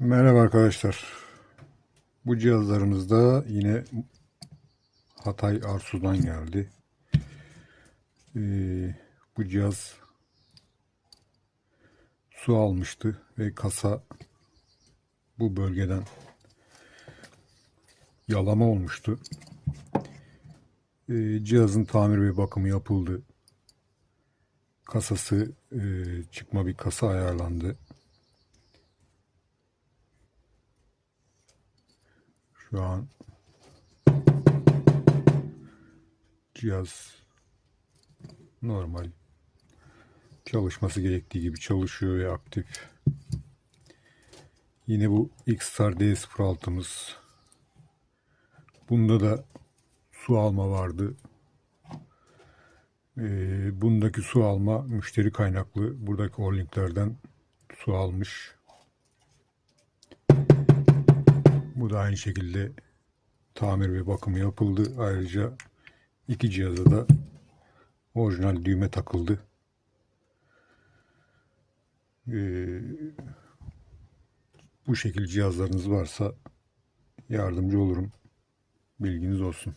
Merhaba arkadaşlar. Bu cihazlarımızda yine Hatay Arsu'dan geldi. Ee, bu cihaz su almıştı ve kasa bu bölgeden yalama olmuştu. Ee, cihazın tamir ve bakımı yapıldı. Kasası e, çıkma bir kasa ayarlandı. Şu an cihaz normal çalışması gerektiği gibi çalışıyor ve aktif. Yine bu X-Star D06'mız. Bunda da su alma vardı. Ee, bundaki su alma müşteri kaynaklı. Buradaki o linklerden su almış. Bu da aynı şekilde tamir ve bakımı yapıldı. Ayrıca iki cihaza da orijinal düğme takıldı. Ee, bu şekil cihazlarınız varsa yardımcı olurum. Bilginiz olsun.